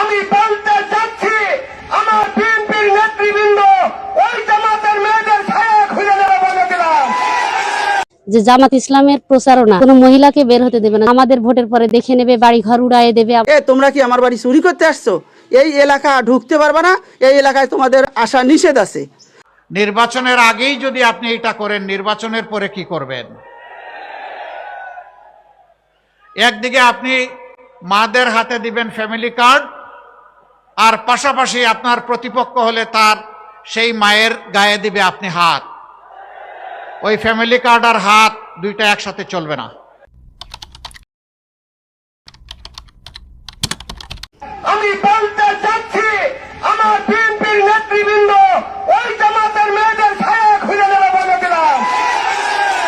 আমি বলতে চাচ্ছি আমার বিএনপির নেতৃবৃন্দ ওই জামাতের মেয়েদের ছায়া খুঁজে দেবে বলে দিলাম। যে জামাত ইসলামের প্রচারণা কোনো মহিলাকে বের হতে দেবে না। আমাদের ভোটের পরে দেখে নেবে বাড়ি ঘর উড়াইয়ে দেবে। এ তোমরা কি আমার বাড়ি চুরি করতে আসছো? এই এলাকা ঢুকতে পারবে না এই এলাকায় তোমাদের আসা নিষেধ আছে। নির্বাচনের আগেই যদি আপনি এটা করেন নির্বাচনের পরে কি করবেন? একদিকে আপনি মাদের হাতে দিবেন ফ্যামিলি কার্ড আর পাশাপাশি আপনার প্রতিপক্ষ হলে তার সেই মায়ের গায়ে দিবে আপনি হাত। ওই ফ্যামিলি কার্ড আর হাত দুইটা একসাথে চলবে না আমি বলতে চাচ্ছি আমার বিএনপির নেতৃবৃন্দ ওই জামাতের মেয়েদের ছায়া খুঁজে দেবে বলে দিলাম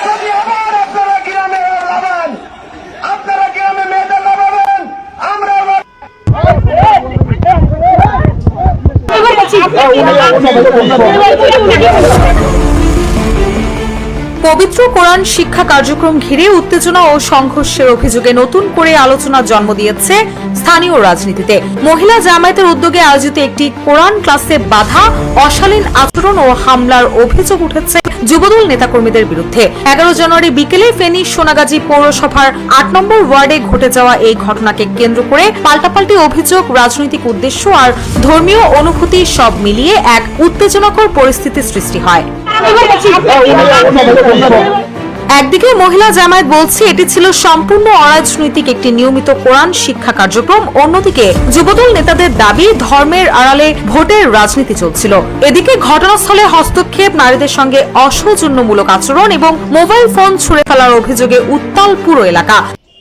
যদি আবার আপনারা গ্রামে লাগান আপনারা গ্রামে মেয়েদের লাগাবেন আমরা আবার পবিত্র কোরআন শিক্ষা কার্যক্রম ঘিরে উত্তেজনা ও সংঘর্ষের অভিযোগে নতুন করে আলোচনা জন্ম দিয়েছে স্থানীয় রাজনীতিতে। মহিলা জামায়াতের উদ্যোগে আয়োজিত একটি কোরআন ক্লাসে বাধা, অশালীন আচরণ ও হামলার অভিযোগ উঠেছে যুবদল নেতাকর্মীদের বিরুদ্ধে। এগারো জানুয়ারি বিকেলে ফেনী সোনাগাজী পৌরসভার আট নম্বর ওয়ার্ডে ঘটে যাওয়া এই ঘটনাকে কেন্দ্র করে পাল্টাপাল্টি অভিযোগ, রাজনৈতিক উদ্দেশ্য আর ধর্মীয় অনুভূতি সব মিলিয়ে এক উত্তেজনাকর পরিস্থিতি সৃষ্টি হয়। একদিকে মহিলা জামায়াত বলছে এটি ছিল সম্পূর্ণ অরাজনৈতিক একটি নিয়মিত কোরআন শিক্ষা কার্যক্রম অন্যদিকে যুবদল নেতাদের দাবি ধর্মের আড়ালে ভোটের রাজনীতি চলছিল। এদিকে ঘটনাস্থলে হস্তক্ষেপ নারীদের সঙ্গে অসৌজন্যমূলক আচরণ এবং মোবাইল ফোন ছুঁড়ে ফেলার অভিযোগে উত্তাল পুরো এলাকা।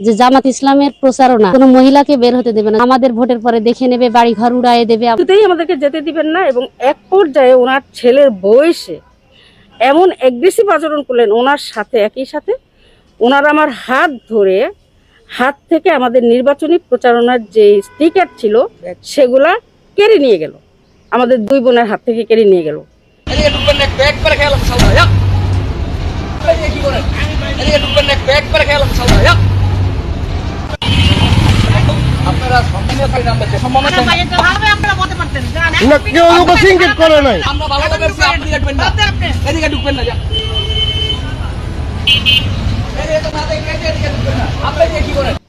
যে জামাত ইসলামের প্রচারণা কোনো মহিলাকে বের হতে দেবে না। আমাদের ভোটের পরে দেখে নেবে বাড়ি ঘর উড়াইয়ে দেবে আমাদেরকে যেতে দিবেন না এবং এক পর্যায়ে ওনার ছেলের বয়সে এমন অ্যাগ্রেসিভ আচরণ করলেন ওনার সাথে, একই সাথে। ওনার আমার হাত ধরে, হাত থেকে আমাদের নির্বাচনী প্রচারণার যে স্টিকার ছিল, সেগুলা কেড়ে নিয়ে গেল। আমাদের দুই বোনের হাত থেকে কেড়ে নিয়ে গেল। খেয়ালাম সালদা ইয়া এদিকে কি করেন এদিকে ঢুকবেন না একটু একবারে খেয়ালাম সালদা ইয়া আপনারা সম্মানীয় করে নাম দিচ্ছে কেউ সিঙ্গেট করে নাই। আমরা ভালো আপনি না। এদিকে ঢুকবেন না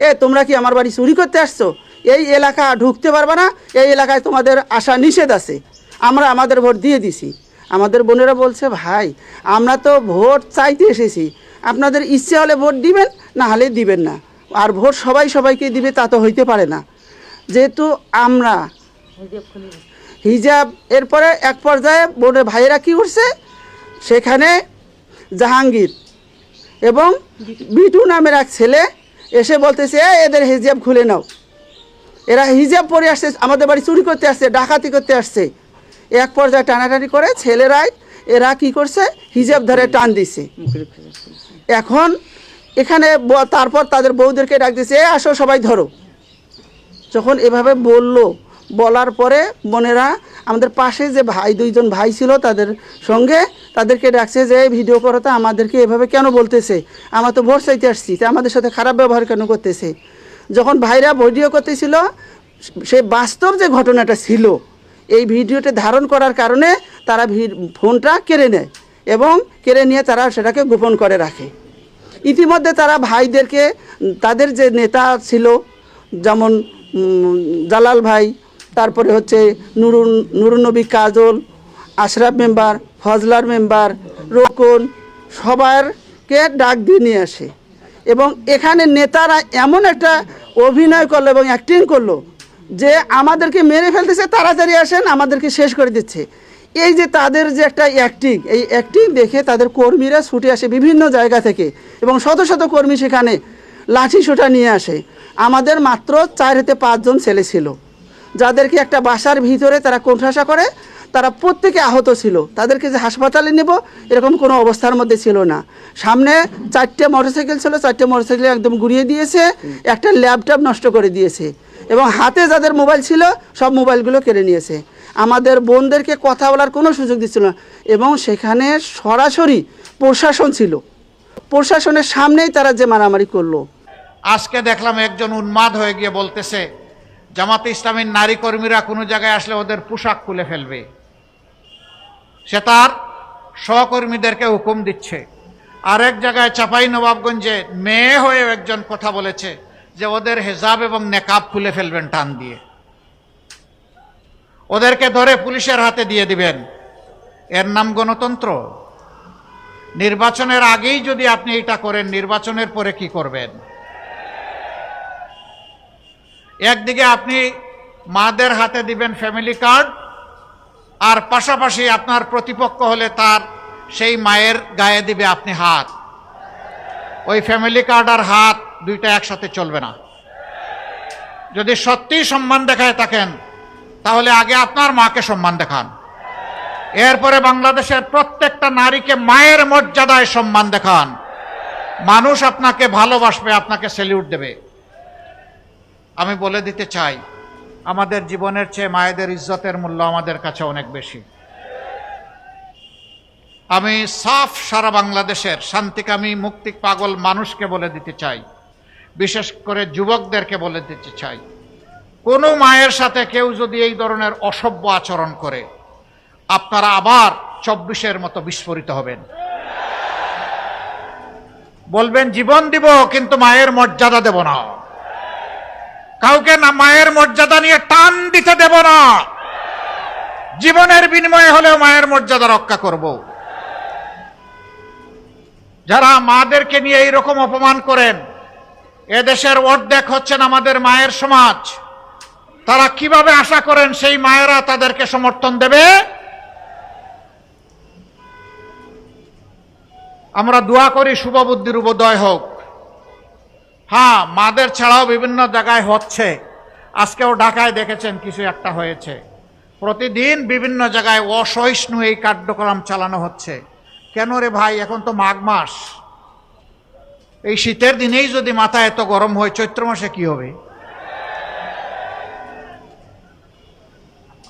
এ তোমরা কি আমার বাড়ি চুরি করতে আসছো? এই এলাকা ঢুকতে পারবে না এই এলাকায় তোমাদের আসা নিষেধ আছে। আমরা আমাদের ভোট দিয়ে দিছি। আমাদের বোনেরা বলছে ভাই আমরা তো ভোট চাইতে এসেছি। আপনাদের ইচ্ছে হলে ভোট দিবেন না হলে দিবেন না। আর ভোট সবাই সবাইকে দিবে তা তো হইতে পারে না। যেহেতু আমরা হিজাব এরপরে এক পর্যায়ে বোনের ভাইয়েরা কি করছে? সেখানে জাহাঙ্গীর এবং বিটু নামের এক ছেলে এসে বলতেছে "এই, এদের হিজাব খুলে নাও। এরা হিজাব পরে আসছে আমাদের বাড়ি চুরি করতে আসছে ডাকাতি করতে আসছে। এক পর্যায়ে টানাটানি করে ছেলেরাই এরা কি করছে? হিজাব ধরে টান দিছে। এখন এখানে তারপর তাদের বউদেরকে ডাক দিছে "এ, আসো সবাই ধরো। যখন এভাবে বলল বলার পরে বোনেরা আমাদের পাশে যে ভাই দুইজন ভাই ছিল তাদের সঙ্গে তাদেরকে ডাকছে যে "এই ভিডিও করো তো আমাদেরকে এভাবে কেন বলতেছে? আমরা তো ভোট চাইতে আসছি তা আমাদের সাথে খারাপ ব্যবহার কেন করতেছে? যখন ভাইরা ভিডিও করতেছিল সে বাস্তব যে ঘটনাটা ছিল এই ভিডিওটা ধারণ করার কারণে তারা ফোনটা কেড়ে নেয় এবং কেড়ে নিয়ে তারা সেটাকে গোপন করে রাখে। ইতিমধ্যে তারা ভাইদেরকে, তাদের যে নেতা ছিল, যেমন জালাল ভাই, তারপরে হচ্ছে নুরুন, নুরুনবী কাজল, আশরাফ মেম্বার, ফজলার মেম্বার, রোকন সবারকে ডাক দিয়ে নিয়ে আসে। এবং এখানে নেতারা এমন একটা অভিনয় করল এবং অ্যাক্টিং করল যে আমাদেরকে মেরে ফেলতেছে, তাড়াতাড়ি আসেন, আমাদেরকে শেষ করে দিচ্ছে। এই যে তাদের যে একটা অ্যাক্টিং এই অ্যাক্টিং দেখে তাদের কর্মীরা ছুটে আসে বিভিন্ন জায়গা থেকে এবং শত শত কর্মী সেখানে লাঠি সোটা নিয়ে আসে। আমাদের মাত্র চার হতে পাঁচজন ছেলে ছিল। যাদেরকে একটা বাসার ভিতরে তারা কোণঠাসা করে, তারা প্রত্যেকে আহত ছিল। তাদেরকে যে হাসপাতালে নেব, এরকম কোনো অবস্থার মধ্যে ছিল না। সামনে চারটে মোটরসাইকেল ছিল, চারটে মোটরসাইকেল একদম গুড়িয়ে দিয়েছে, একটা ল্যাপটপ নষ্ট করে দিয়েছে এবং হাতে যাদের মোবাইল ছিল, সব মোবাইলগুলো কেড়ে নিয়েছে। আমাদের বোনদেরকে কথা বলার কোনো সুযোগ দিচ্ছিল না। এবং সেখানে সরাসরি প্রশাসন ছিল। প্রশাসনের সামনেই তারা যে মারামারি করল। আজকে দেখলাম একজন উন্মাদ হয়ে গিয়ে বলতেছে, জামাতে ইসলামের নারী কর্মীরা কোনো জায়গায় আসলে ওদের পোশাক খুলে ফেলবে। সে তার সহকর্মীদেরকে হুকুম দিচ্ছে। আরেক জায়গায় চাপাই নবাবগঞ্জে মেয়ে হয়ে একজন কথা বলেছে যে ওদের হেজাব এবং নেকাব খুলে ফেলবেন টান দিয়ে। ওদেরকে ধরে পুলিশের হাতে দিয়ে দিবেন। এর নাম গণতন্ত্র। নির্বাচনের আগেই যদি আপনি এটা করেন, নির্বাচনের পরে কি করবেন? একদিকে আপনি মাদের হাতে দিবেন ফ্যামিলি কার্ড, আর পাশাপাশি আপনার প্রতিপক্ষ হলে তার সেই মায়ের গায়ে দিবে আপনি হাত। ওই ফ্যামিলি কার্ড আর হাত দুইটা একসাথে চলবে না। যদি সত্যিই সম্মান দেখায় থাকেন তাহলে আগে আপনার মাকে সম্মান দেখান। এরপরে বাংলাদেশের প্রত্যেকটা নারীকে মায়ের মর্যাদায় সম্মান দেখান। মানুষ আপনাকে ভালোবাসবে, আপনাকে স্যালিউট দেবে। আমি বলে দিতে চাই, আমাদের জীবনের চেয়ে মায়েদের ইজ্জতের মূল্য আমাদের কাছে অনেক বেশি। আমি সাফ সারা বাংলাদেশের শান্তিকামী, মুক্তি পাগল মানুষকে বলে দিতে চাই। বিশেষ করে যুবকদেরকে বলে দিতে চাই। কোনো মায়ের সাথে কেউ যদি এই ধরনের অসভ্য আচরণ করে, আপনারা আবার চব্বিশের মতো বিস্ফোরিত হবেন। বলবেন, জীবন দিব, কিন্তু মায়ের মর্যাদা দেব না। কাউকে না মায়ের মর্যাদা নিয়ে টান দিতে দেব না। জীবনের বিনিময়ে হলেও মায়ের মর্যাদা রক্ষা করব। যারা মাদেরকে নিয়ে এইরকম অপমান করেন, এদেশের অর্ধেক হচ্ছেন আমাদের মায়ের সমাজ। তারা কীভাবে আশা করেন সেই মায়েরা তাদেরকে সমর্থন দেবে? আমরা দোয়া করি শুভবুদ্ধির উবোদয় হোক। হ্যাঁ মাদের ছাড়াও বিভিন্ন জায়গায় হচ্ছে। আজকেও ঢাকায় দেখেছেন কিছু একটা হয়েছে। প্রতিদিন বিভিন্ন জায়গায় অসহিষ্ণু এই কার্যক্রম চালানো হচ্ছে। কেন রে ভাই, এখন তো মাঘ মাস। এই শীতের দিনেই যদি মাথা এত গরম হয়, চৈত্র মাসে কি হবে?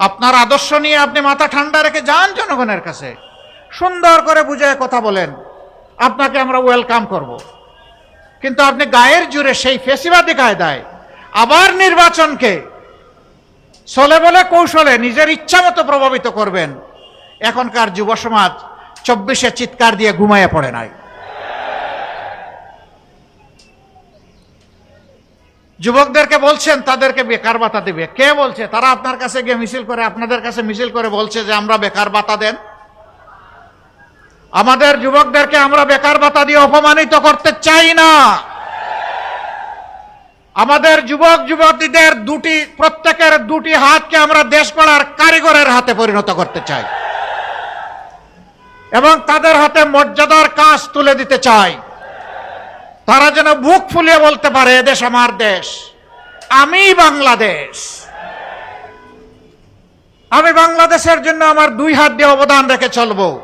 আপনার আদর্শ নিয়ে আপনি মাথা ঠান্ডা রেখে যান জনগণের কাছে। সুন্দর করে বুঝায় কথা বলেন। আপনাকে আমরা ওয়েলকাম করব। কিন্তু আপনি গায়ের জুড়ে সেই ফেসিবাদী কায়দায় আবার নির্বাচনকে চলে বলে কৌশলে নিজের ইচ্ছা মতো প্রভাবিত করবেন। এখনকার যুব সমাজ চব্বিশে চিৎকার দিয়ে ঘুমাইয়ে পড়ে নাই। যুবকদেরকে বলছেন, তাদেরকে বেকার ভাতা দিবে। কে বলছে? তারা আপনার কাছে গিয়ে মিছিল করে, আপনাদের কাছে মিছিল করে বলছে যে, আমরা বেকার ভাতা দেন। আমাদের যুবকদেরকে আমরা বেকার ভাতা দিয়ে অপমানিত করতে চাই না। আমাদের যুবক, যুবতীদের দুটি, প্রত্যেকের দুটি হাতকে আমরা দেশ গড়ার কারিগরের হাতে পরিণত করতে চাই। এবং তাদের হাতে মর্যাদার কাজ তুলে দিতে চাই। তারা যেন বুক ফুলিয়ে বলতে পারে এদেশ আমার দেশ। আমি বাংলাদেশ। আমি বাংলাদেশের জন্য আমার দুই হাত দিয়ে অবদান রেখে চলবো।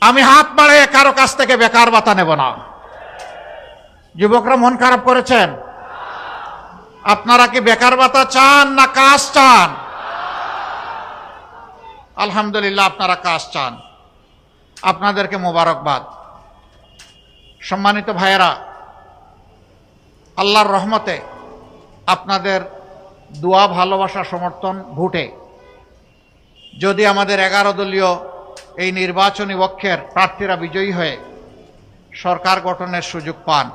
আমি হাত বাড়িয়ে কারও কাছ থেকে বেকার ভাতা নেব না। যুবকরা মন খারাপ করেছেন? আপনারা কি বেকার ভাতা চান না কাজ চান? আলহামদুলিল্লাহ আপনারা কাজ চান। আপনাদেরকে মোবারকবাদ। সম্মানিত ভাইয়েরা, আল্লাহর রহমতে আপনাদের দোয়া, ভালোবাসা, সমর্থন ভোটে যদি আমাদের এগারো দলীয় এই নির্বাচনী পক্ষের প্রার্থীরা বিজয়ী হয়ে সরকার গঠনের সুযোগ পান,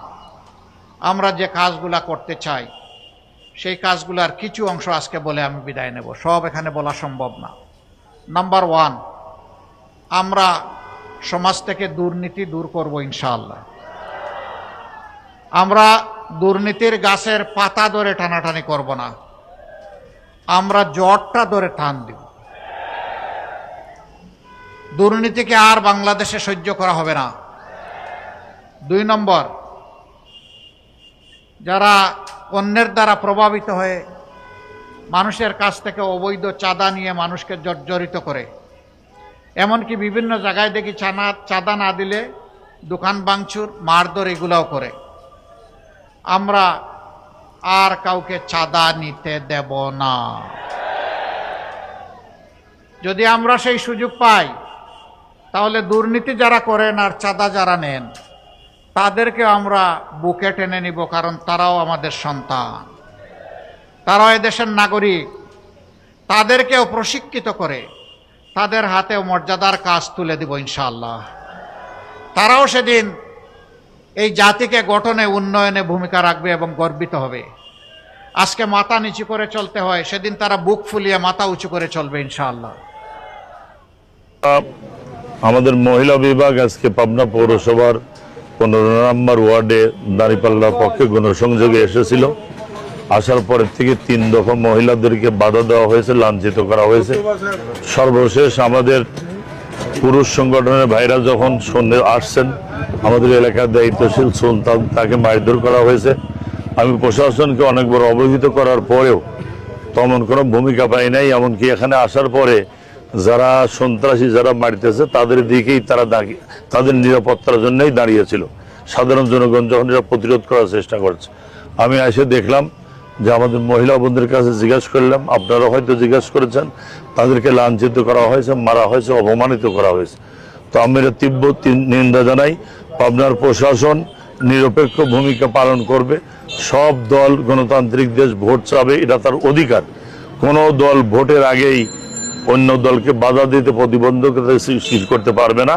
আমরা যে কাজগুলা করতে চাই, সেই কাজগুলার কিছু অংশ আজকে বলে আমি বিদায় নেব। সব এখানে বলা সম্ভব না। নাম্বার ওয়ান, আমরা সমাজ থেকে দুর্নীতি দূর করব ইনশাআল্লাহ। আমরা দুর্নীতির গাছের পাতা ধরে টানাটানি করব না। আমরা জটটা ধরে টান দিব। দুর্নীতিকে আর বাংলাদেশে সহ্য করা হবে না। দুই নম্বর, যারা অন্যের দ্বারা প্রভাবিত হয়ে মানুষের কাছ থেকে অবৈধ চাঁদা নিয়ে মানুষকে জর্জরিত করে, এমনকি বিভিন্ন জায়গায় দেখি চানা চাঁদা না দিলে দোকান বাংচুর মারধর এগুলাও করে। আমরা আর কাউকে চাঁদা নিতে দেব না। যদি আমরা সেই সুযোগ পাই, তাহলে দুর্নীতি যারা করেন আর চাঁদা যারা নেন তাদেরকে আমরা বুকে টেনে নিব, কারণ তারাও আমাদের সন্তান। তারাও দেশের নাগরিক। তাদেরকেও প্রশিক্ষিত করে তাদের হাতেও মর্যাদার কাজ তুলে দিব ইনশাল্লাহ তারাও সেদিন এই জাতিকে গঠনে, উন্নয়নে ভূমিকা রাখবে এবং গর্বিত হবে। আজকে মাথা নিচু করে চলতে হয়, সেদিন তারা বুক ফুলিয়ে মাথা উঁচু করে চলবে, ইনশাআল্লাহ। আমাদের মহিলা বিভাগ আজকে পাবনা পৌরসভার পনেরো নম্বর ওয়ার্ডে দাঁড়িপাল্লার পক্ষে গণসংযোগে এসেছিল। আসার পরের থেকে তিন দফা মহিলাদেরকে বাধা দেওয়া হয়েছে, লাঞ্ছিত করা হয়েছে। সর্বশেষ আমাদের পুরুষ সংগঠনের ভাইরা যখন সন্ধ্যে আসছেন, আমাদের এলাকার দায়িত্বশীল সুলতান, তাকে মারধর করা হয়েছে। আমি প্রশাসনকে অনেকবার অবহিত করার পরেও তেমন কোনো ভূমিকা পাই নাই, এমনকি এখানে আসার পরে যারা সন্ত্রাসী যারা মারিতেছে, তাদের দিকেই তারা দাঁড়িয়ে তাদের নিরাপত্তার জন্যই দাঁড়িয়েছিল সাধারণ জনগণ যখন এরা প্রতিরোধ করার চেষ্টা করছে। আমি এসে দেখলাম যে আমাদের মহিলা বন্ধুদের কাছে জিজ্ঞাসা করলাম আপনারা হয়তো জিজ্ঞাসা করেছেন, তাদেরকে লাঞ্ছিত করা হয়েছে, মারা হয়েছে, অপমানিত করা হয়েছে। তো আমি এর তীব্র নিন্দা জানাই, পাবনার প্রশাসন নিরপেক্ষ ভূমিকা পালন করবে, সব দল গণতান্ত্রিক দেশ ভোট চাবে, এটা তার অধিকার। কোনো দল ভোটের আগেই অন্য দলকে বাধা দিতে প্রতিবন্ধকতা সৃষ্টি করতে পারবে না।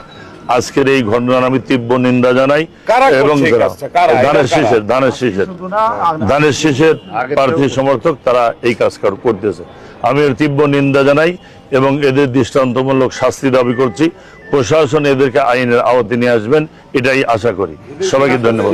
আজকের এই ঘটনার আমি তীব্র নিন্দা জানাই এবং ধানের শীষের ধানের শীষের। ধানের শীষের প্রার্থী সমর্থক তারা এই কাজ কর- করতেছে। আমি এর তীব্র নিন্দা জানাই এবং এদের দৃষ্টান্তমূলক শাস্তি দাবি করছি। প্রশাসন এদেরকে আইনের আওতায় নিয়ে আসবেন এটাই আশা করি। সবাইকে ধন্যবাদ।